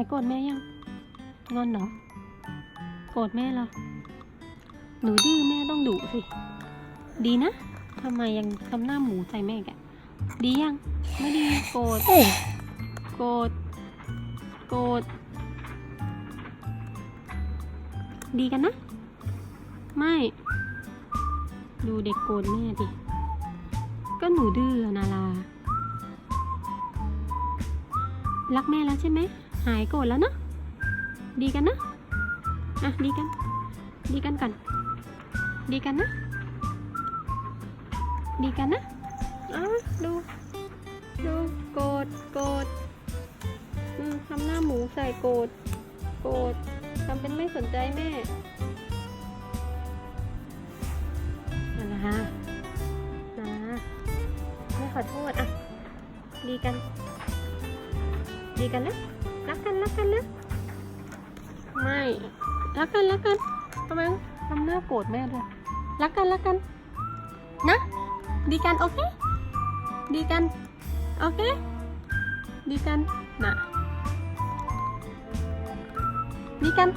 ายโกรธแม่ยัง งอนเหรอ โกรธแม่เหรอ หนูดื้อแม่ต้องดุสิ ดีนะทำไมยังทำหน้าหมูใส่แม่แกะดียัง ไม่ดีโกรธโกรธโกรธดีกันนะ ไม่ ดูเด็กโกรธแม่ดิ ก็หนูดื้ออะนารารักแม่แล้วใช่ไหม หายโกรธแล้วเนอะดีกันนะอะดีกัน ดีกันก่อน ดีกันนะ ดีกันนะอะดู ดูโกรธโกรธอืมทำหน้าหมูใส่โกรธโกรธทำเป็นไม่สนใจแม่นารานาราแม่ขอโทษอะ ดีกัน ดีกันนะ รักกันรักกันนะไม่รักกันรักกันทำไมทำหน้าโกรธแม่ด้วยรักกันรักกันนะ ดีกันโอเค ดีกันโอเค ดีกันนะดีกัน